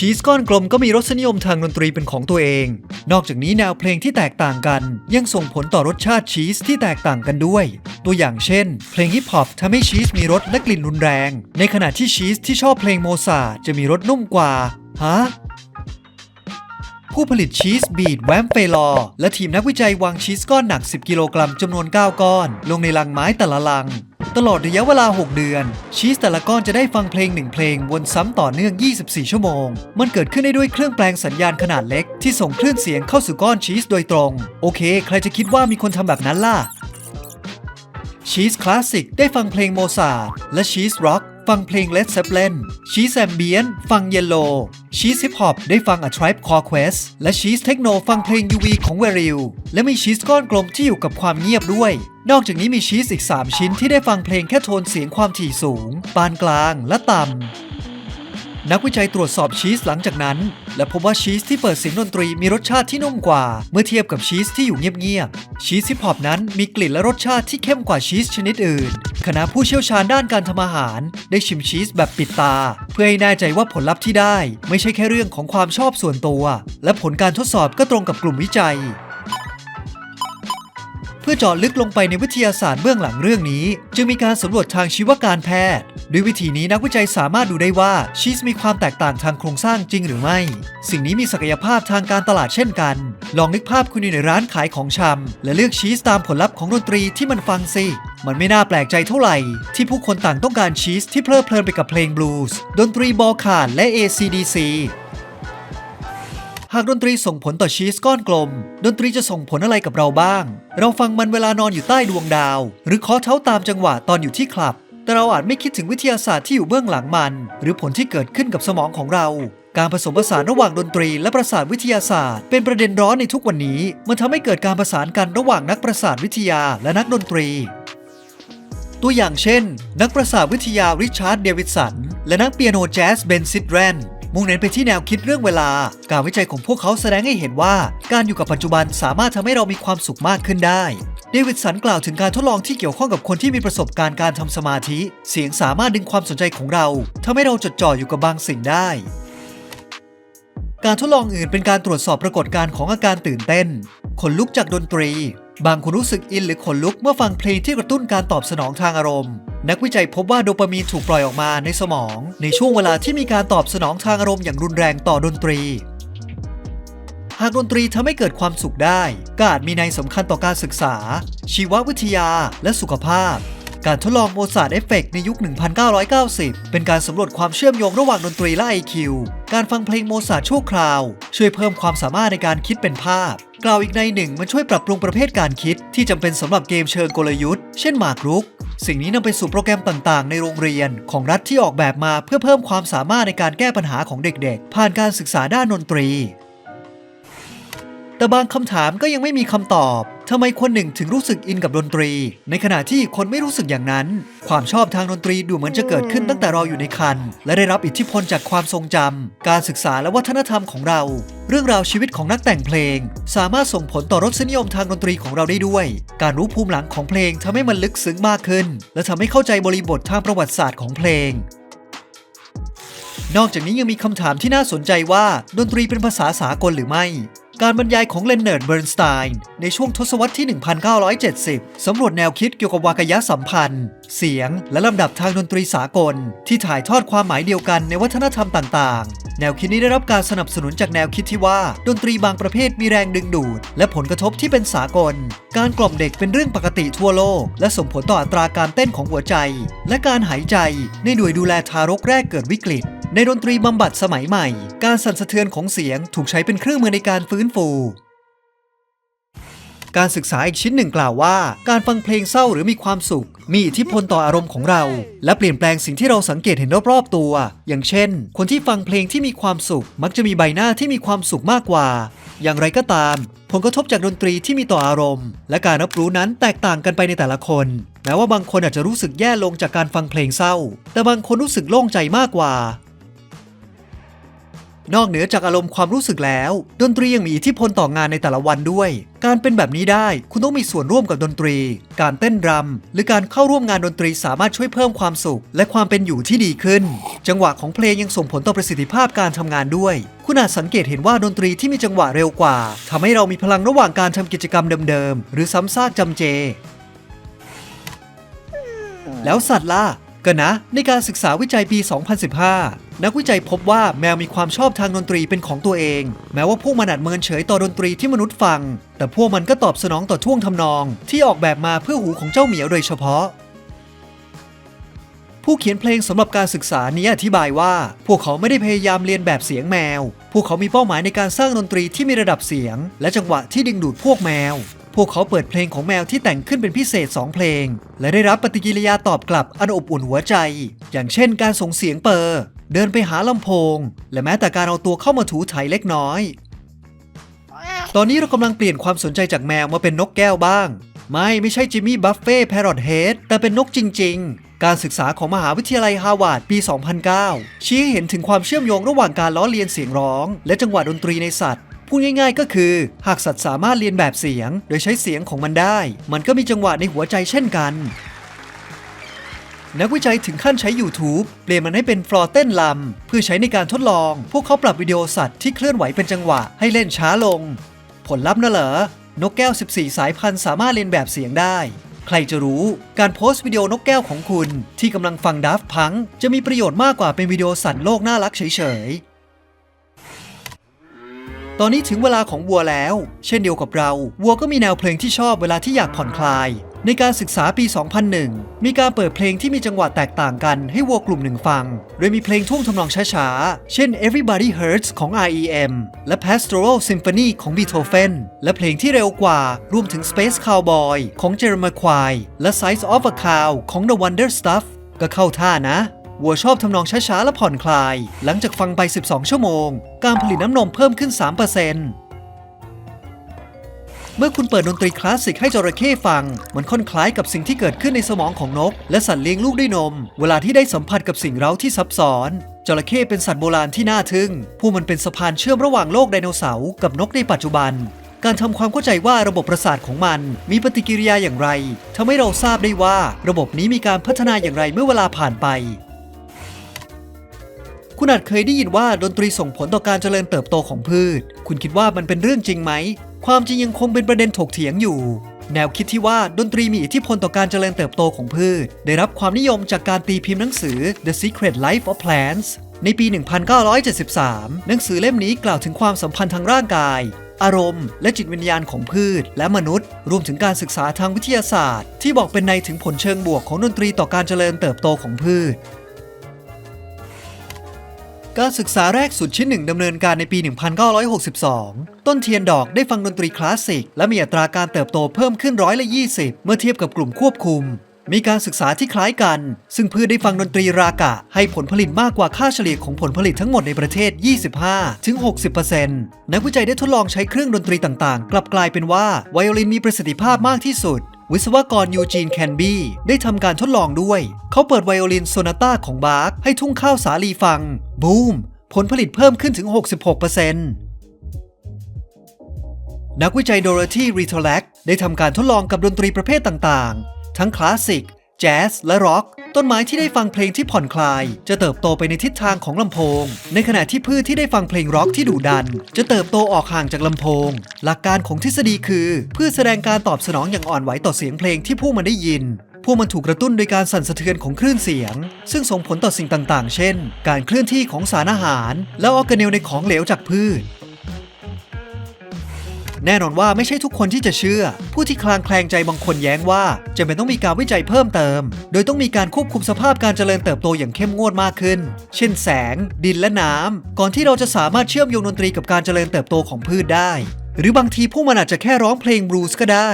ชีสก้อนกลมก็มีรสนิยมทางดนตรีเป็นของตัวเอง นอกจากนี้แนวเพลงที่แตกต่างกัน ยังส่งผลต่อรสชาติชีสที่แตกต่างกันด้วย ตัวอย่างเช่น เพลงฮิปฮอปทำให้ชีสมีรสและกลิ่นรุนแรง ในขณะที่ชีสที่ชอบเพลงโมซาจะมีรสนุ่มกว่า ฮะผู้ผลิตชีสบีดแวมเฟลอร์และทีมนักวิจัยวางชีสก้อนหนัก 10 กิโลกรัมจำนวน 9 ก้อน ลงในลังไม้แต่ละลัง ตลอดระยะเวลา 6 เดือน ชีสแต่ละก้อนจะได้ฟังเพลงหนึ่งเพลงวนซ้ำต่อเนื่อง 24 ชั่วโมง มันเกิดขึ้นได้ด้วยเครื่องแปลงสัญญาณขนาดเล็ก ที่ส่งคลื่นเสียงเข้าสู่ก้อนชีสโดยตรง โอเค ใครจะคิดว่ามีคนทำแบบนั้นล่ะชีสคลาสสิกได้ฟังเพลงโมซาร์ทและชีสร็อก ฟังเพลง Led Zeppelin ชีสแอมเบียนฟังเยลโลชีสฮิปฮอปได้ฟัง A Tribe Called Quest และชีสเทคโนฟังเพลง UV ของ v e r i l และมีชีสก้อนกลมที่อยู่กับความเงียบด้วย นอกจากนี้มีชีสอีก 3 ชิ้นที่ได้ฟังเพลงแค่โทนเสียงความถี่สูง ปานกลางและต่ำ นักวิจัยตรวจสอบชีสหลังจากนั้น และพบว่าชีสที่เปิดเสียงดนตรีมีรสชาติที่นุ่มกว่า เมื่อเทียบกับชีสที่อยู่เงียบๆ ชีสฮิปฮอปนั้นมีกลิ่นและรสชาติที่เข้มกว่าชีสชนิดอื่น คณะผู้เชี่ยวชาญด้านการทำอาหาร ได้ชิมชีสแบบปิดตา เพื่อให้แน่ใจว่าผลลัพธ์ที่ได้ ไม่ใช่แค่เรื่องของความชอบส่วนตัว และผลการทดสอบก็ตรงกับกลุ่มวิจัยเพื่อเจาะลึกลงไปในวิทยาศาสตร์เบื้องหลังเรื่องนี้ จึงมีการสำรวจทางชีวการแพทย์ ด้วยวิธีนี้นักวิจัยสามารถดูได้ว่าชีสมีความแตกต่างทางโครงสร้างจริงหรือไม่ สิ่งนี้มีศักยภาพทางการตลาดเช่นกัน ลองนึกภาพคุณอยู่ในร้านขายของชำและเลือกชีสตามผลลัพธ์ของดนตรีที่มันฟังสิมันไม่น่าแปลกใจเท่าไหร่ ที่ผู้คนต่างต้องการชีสที่เพลิดเพลินไปกับเพลงบลูส์ดนตรีบอลขาดและ ACDC หากดนตรีส่งผลต่อชีสก้อนกลม ดนตรีจะส่งผลอะไรกับเราบ้าง เราฟังมันเวลานอนอยู่ใต้ดวงดาว หรือเคาะเท้าตามจังหวะตอนอยู่ที่คลับ แต่เราอาจไม่คิดถึงวิทยาศาสตร์ที่อยู่เบื้องหลังมัน หรือผลที่เกิดขึ้นกับสมองของเรา การผสมผสานระหว่างดนตรีและประสาทวิทยาศาสตร์ เป็นประเด็นร้อนในทุกวันนี้ มันทำให้เกิดการประสานกันระหว่างนักประสาทวิทยาและนักดนตรี ตัวอย่างเช่น นักประสาทวิทยาริชาร์ดเดวิดสันและนักเปียโนแจ๊สเบนซิดแรน มุ่งเน้นไปที่แนวคิดเรื่องเวลา การวิจัยของพวกเขาแสดงให้เห็นว่า การอยู่กับปัจจุบันสามารถทำให้เรามีความสุขมากขึ้นได้เดวิดสันกล่าวถึงการทดลองที่เกี่ยวข้องกับคนที่มีประสบการณ์การทำสมาธิ เสียงสามารถดึงความสนใจของเราทำให้เราจดจ่ออยู่กับบางสิ่งได้การทดลองอื่นเป็นการตรวจสอบปรากฏการณ์ของอาการตื่นเต้น ขนลุกจากดนตรี บางคนรู้สึกอินหรือขนลุกเมื่อฟังเพลงที่กระตุ้นการตอบสนองทางอารมณ์ นักวิจัยพบว่าโดปามีนถูกปล่อยออกมาในสมอง ในช่วงเวลาที่มีการตอบสนองทางอารมณ์อย่างรุนแรงต่อดนตรี หากดนตรีทำให้เกิดความสุขได้ก็อาจมีในยสำคัญต่อการศึกษา ชีววิทยา และสุขภาพ การทดลองโมซาร์ทเอฟเฟกในยุค 1990 เป็นการสำรวจความเชื่อมโยงระหว่างดนตรีและ IQ การฟังเพลงโมซาร์ทชั่วคราว ช่วยเพิ่มความสามารถในการคิดเป็นภาพกล่าวอีกในหนึ่งมันช่วยปรับปรุงประเภทการคิดที่จำเป็นสำหรับเกมเชิงกลยุทธ์ เช่นหมากรุก สิ่งนี้นำไปสู่โปรแกรมต่างๆ ในโรงเรียนของรัฐที่ออกแบบมาเพื่อเพิ่มความสามารถในการแก้ปัญหาของเด็กๆ ผ่านการศึกษาด้านดนตรี แต่บางคำถามก็ยังไม่มีคำตอบทำไมคนหนึ่งถึงรู้สึกอินกับดนตรี ในขณะที่คนไม่รู้สึกอย่างนั้น ความชอบทางดนตรีดูเหมือนจะเกิดขึ้นตั้งแต่เราอยู่ในครรภ์และได้รับอิทธิพลจากความทรงจำ การศึกษาและวัฒนธรรมของเรา เรื่องราวชีวิตของนักแต่งเพลง สามารถส่งผลต่อรสนิยมทางดนตรีของเราได้ด้วย การรู้ภูมิหลังของเพลงทำให้มันลึกซึ้งมากขึ้น และทำให้เข้าใจบริบททางประวัติศาสตร์ของเพลงนอกจากนี้ยังมีคำถามที่น่าสนใจว่า ดนตรีเป็นภาษาสากลหรือไม่ การบรรยายของเลนเนิร์ดเบิร์นสไตน์ในช่วงทศวรรษที่ 1970 สำรวจแนวคิดเกี่ยวกับวากยะสัมพันธ์ เสียง และลำดับทางดนตรีสากล ที่ถ่ายทอดความหมายเดียวกันในวัฒนธรรมต่างๆ แนวคิดนี้ได้รับการสนับสนุนจากแนวคิดที่ว่า ดนตรีบางประเภทมีแรงดึงดูด และผลกระทบที่เป็นสากล การกล่อมเด็กเป็นเรื่องปกติทั่วโลก และส่งผลต่ออัตราการเต้นของหัวใจ และการหายใจ ในหน่วยดูแลทารกแรกเกิดวิกฤตในดนตรีบำบัดสมัยใหม่ การสั่นสะเทือนของเสียงถูกใช้เป็นเครื่องมือในการฟื้นฟู การศึกษาอีกชิ้นหนึ่งกล่าวว่า การฟังเพลงเศร้าหรือมีความสุข มีอิทธิพลต่ออารมณ์ของเรา และเปลี่ยนแปลงสิ่งที่เราสังเกตเห็นรอบๆตัว อย่างเช่น คนที่ฟังเพลงที่มีความสุข มักจะมีใบหน้าที่มีความสุขมากกว่า อย่างไรก็ตาม ผลกระทบจากดนตรีที่มีต่ออารมณ์ และการรับรู้นั้นแตกต่างกันไปในแต่ละคน แม้ว่าบางคนอาจจะรู้สึกแย่ลงจากการฟังเพลงเศร้า แต่บางคนรู้สึกโล่งใจมากกว่า นอกเหนือจากอารมณ์ความรู้สึกแล้ว ดนตรียังมีอิทธิพลต่องานในแต่ละวันด้วย การเป็นแบบนี้ได้คุณต้องมีส่วนร่วมกับดนตรี การเต้นรำหรือการเข้าร่วมงานดนตรีสามารถช่วยเพิ่มความสุข และความเป็นอยู่ที่ดีขึ้น จังหวะของเพลงยังส่งผลต่อประสิทธิภาพการทำงานด้วย คุณอาจสังเกตเห็นว่าดนตรีที่มีจังหวะเร็วกว่าทำให้เรามีพลังระหว่างการทำกิจกรรมเดิมๆหรือซ้ำซากจำเจ แล้วสัตว์ล่ะก็นะในการศึกษาวิจัยปี 2015 นักวิจัยพบว่าแมวมีความชอบทางดนตรีเป็นของตัวเอง แม้ว่าพวกมันอาจเมินเฉยต่อดนตรีที่มนุษย์ฟัง แต่พวกมันก็ตอบสนองต่อท่วงทำนอง ที่ออกแบบมาเพื่อหูของเจ้าเหมียวโดยเฉพาะ ผู้เขียนเพลงสำหรับการศึกษานี้อธิบายว่า พวกเขาไม่ได้พยายามเรียนแบบเสียงแมว พวกเขามีเป้าหมายในการสร้างดนตรีที่มีระดับเสียง และจังหวะที่ดึงดูดพวกแมวพวกเขาเปิดเพลงของแมวที่แต่งขึ้นเป็นพิเศษ 2 เพลง และได้รับปฏิกิริยาตอบกลับอันอบอุ่นหัวใจ อย่างเช่นการส่งเสียงเปอร์ เดินไปหาลำโพง และแม้แต่การเอาตัวเข้ามาถูไถเล็กน้อย ตอนนี้เรากำลังเปลี่ยนความสนใจจากแมวมาเป็นนกแก้วบ้าง ไม่ไม่ใช่จิมมี่บัฟเฟ่แพรอตเฮดแต่เป็นนกจริง ๆ การศึกษาของมหาวิทยาลัยฮาร์วาร์ดปี 2009 ชี้ให้เห็นถึงความเชื่อมโยงระหว่างการล้อเลียนเสียงร้อง และจังหวะดนตรีในสัตว์พูดง่ายๆก็คือ หากสัตว์สามารถเรียนแบบเสียง โดยใช้เสียงของมันได้ มันก็มีจังหวะในหัวใจเช่นกัน นักวิจัยถึงขั้นใช้ YouTube เปลี่ยนมันให้เป็นฟลอร์เต้นลำ เพื่อใช้ในการทดลอง พวกเขาปรับวิดีโอสัตว์ที่เคลื่อนไหวเป็นจังหวะให้เล่นช้าลง ผลลัพธ์น่ะเหรอนกแก้ว 14 สายพันธุ์สามารถเรียนแบบเสียงได้ ใครจะรู้การโพสต์วิดีโอนกแก้วของคุณ ที่กำลังฟังดัฟพัง จะมีประโยชน์มากกว่าเป็นวิดีโอสัตว์โลกน่ารักเฉยๆ ตอนนี้ถึงเวลาของวัวแล้ว เช่นเดียวกับเรา วัวก็มีแนวเพลงที่ชอบเวลาที่อยากผ่อนคลาย ในการศึกษาปี 2001 มีการเปิดเพลงที่มีจังหวะแตกต่างกันให้วัวกลุ่มหนึ่งฟัง โดยมีเพลงท่วงทำนองช้าๆ เช่น Everybody Hurts ของ R.E.M. และ Pastoral Symphony ของ Beethoven และเพลงที่เร็วกว่ารวมถึง Space Cowboy ของ Jamiroquai และ Size of a Cow ของ The Wonder Stuff ก็เข้าท่านะวัวชอบทำนองช้าๆ และผ่อนคลาย หลังจากฟังไป 12 ชั่วโมง การผลิตน้ำนมเพิ่มขึ้น 3% เมื่อคุณเปิดดนตรีคลาสสิกให้จระเข้ฟัง มันค่อนคล้ายกับสิ่งที่เกิดขึ้นในสมองของนก และสัตว์เลี้ยงลูกด้วยนม เวลาที่ได้สัมผัสกับสิ่งเร้าที่ซับซ้อนจระเข้เป็นสัตว์โบราณที่น่าทึ่ง ผู้มันเป็นสะพานเชื่อมระหว่างโลกไดโนเสาร์กับนกในปัจจุบัน การทำความเข้าใจว่าระบบประสาทของมันมีปฏิกิริยาอย่างไรทำให้เราทราบได้ว่าระบบนี้มีการพัฒนาอย่างไรเมื่อเวลาผ่านไป คุณอาจเคยได้ยินว่าดนตรีส่งผลต่อการเจริญเติบโตของพืช คุณคิดว่ามันเป็นเรื่องจริงไหม ความจริงยังคงเป็นประเด็นถกเถียงอยู่ แนวคิดที่ว่าดนตรีมีอิทธิพลต่อการเจริญเติบโตของพืช ได้รับความนิยมจากการตีพิมพ์หนังสือ The Secret Life of Plants ในปี 1973 หนังสือเล่มนี้กล่าวถึงความสัมพันธ์ทางร่างกาย อารมณ์ และจิตวิญญาณของพืช และมนุษย์ รวมถึงการศึกษาทางวิทยาศาสตร์ ที่บอกเป็นในถึงผลเชิงบวกของดนตรีต่อการเจริญเติบโตของพืช การศึกษาแรกสุดชิ้นหนึ่งดำเนินการในปี 1962 ต้นเทียนดอกได้ฟังดนตรีคลาสสิก และมีอัตราการเติบโตเพิ่มขึ้นร้อยละ 20 เมื่อเทียบกับกลุ่มควบคุม มีการศึกษาที่คล้ายกัน ซึ่งพืชได้ฟังดนตรีรากะ ให้ผลผลิตมากกว่าค่าเฉลี่ยของผลผลิตทั้งหมดในประเทศ 25-60%นักวิจัยได้ทดลองใช้เครื่องดนตรีต่างๆ กลับกลายเป็นว่าไวโอลินมีประสิทธิภาพมากที่สุด วิศวกรยูจีนแคนบี้ได้ทำการทดลองด้วย เขาเปิดไวโอลินโซนาต้าของบาร์กให้ทุ่งข้าวสาลีฟัง บูม ผลผลิตเพิ่มขึ้นถึง 66%นักวิจัยโดโรธีรีทแลกได้ทำการทดลองกับดนตรีประเภทต่างๆ ทั้งคลาสสิก แจ๊สและร็อก ต้นไม้ที่ได้ฟังเพลงที่ผ่อนคลาย จะเติบโตไปในทิศทางของลำโพง ในขณะที่พืชที่ได้ฟังเพลงร็อกที่ดุดัน จะเติบโตออกห่างจากลำโพง หลักการของทฤษฎีคือพืชแสดงการตอบสนองอย่างอ่อนไหวต่อเสียงเพลงที่ผู้มันได้ยินพวกมันถูกกระตุ้นโดยการสั่นสะเทือนของคลื่นเสียง ซึ่งส่งผลต่อสิ่งต่างๆ เช่น การเคลื่อนที่ของสารอาหาร และออร์แกเนลในของเหลวจากพืช แน่นอนว่าไม่ใช่ทุกคนที่จะเชื่อ ผู้ที่คลางแคลงใจบางคนแย้งว่าจะเป็นต้องมีการวิจัยเพิ่มเติม โดยต้องมีการควบคุมสภาพการเจริญเติบโตอย่างเข้มงวดมากขึ้น เช่นแสง ดินและน้ำก่อนที่เราจะสามารถเชื่อมโยงดนตรีกับการเจริญเติบโตของพืชได้ หรือบางทีผู้มันอาจจะแค่ร้องเพลงบลูส์ก็ได้